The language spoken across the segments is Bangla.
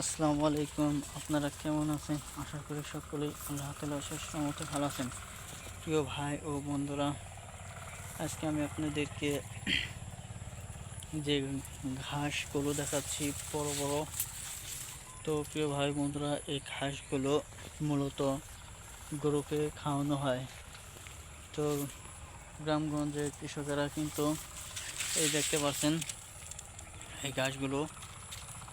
আসসালামু আলাইকুম। আপনারা কেমন আছেন? আশা করি সকলেই আল্লাহ তালা শেষ মতো ভালো আছেন। প্রিয় ভাই ও বন্ধুরা, আজকে আমি আপনাদেরকে যে ঘাসগুলো দেখাচ্ছি, বড় বড়। তো প্রিয় ভাই বন্ধুরা, এই ঘাসগুলো মূলত গরুকে খাওয়ানো হয়। তো গ্রামগঞ্জের কৃষকেরা কিন্তু এই দেখতে পাচ্ছেন, এই ঘাসগুলো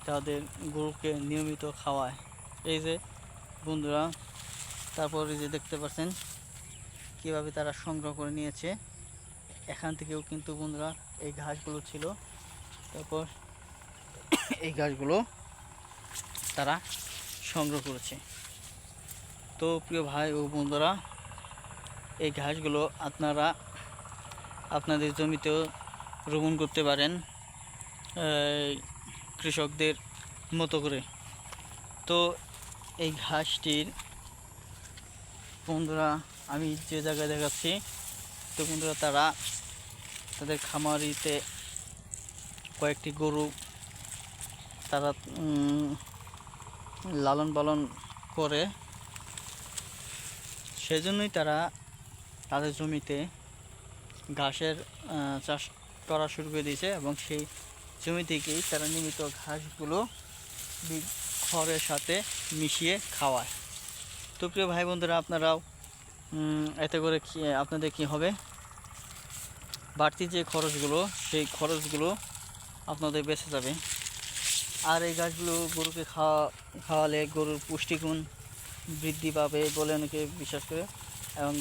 তাদের গরুকে নিয়মিত খাওয়ায়। এই যে বন্ধুরা, তারপর এই যে দেখতে পাচ্ছেন কীভাবে তারা সংগ্রহ করে নিয়েছে। এখান থেকেও কিন্তু বন্ধুরা এই ঘাসগুলো ছিল। তারপর এই ঘাসগুলো তারা সংগ্রহ করেছে। তো প্রিয় ভাই ও বন্ধুরা, এই ঘাসগুলো আপনারা আপনাদের জমিতেও রোপণ করতে পারেন। কৃষকদের মতো করে। তো এই ঘাসটির বন্ধুরা, আমি যে জায়গায় দেখাচ্ছি, তো বন্ধুরা তারা তাদের খামারিতে কয়েকটি গরু তারা লালন পালন করে। সেজন্যই তারা তাদের জমিতে ঘাসের চাষ করা শুরু করে দিয়েছে এবং সেই জমি থেকেই তারা নিয়মিত ঘাসগুলো খড়ের সাথে মিশিয়ে খাওয়ায়। তো প্রিয় ভাই বন্ধুরা, আপনারাও এতে করে আপনাদের কি হবে? বাড়তি যে খরচগুলো, সেই খরচগুলো আপনাদের বেঁচে যাবে। আর এই গাছগুলো গরুকে খাওয়া, খাওয়ালে গরুর পুষ্টিগুণ বৃদ্ধি পাবে বলে অনেকে বিশ্বাস করে এবং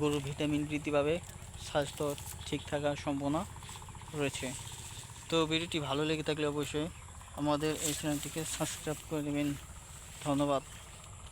গরুর ভিটামিন বৃদ্ধি পাবে। স্বাস্থ্য ঠিক থাকার সম্ভাবনা রয়েছে। তো ভিডিওটি ভালো লেগে থাকলে অবশ্যই আমাদের এই চ্যানেলটিকে সাবস্ক্রাইব করে দেবেন। ধন্যবাদ।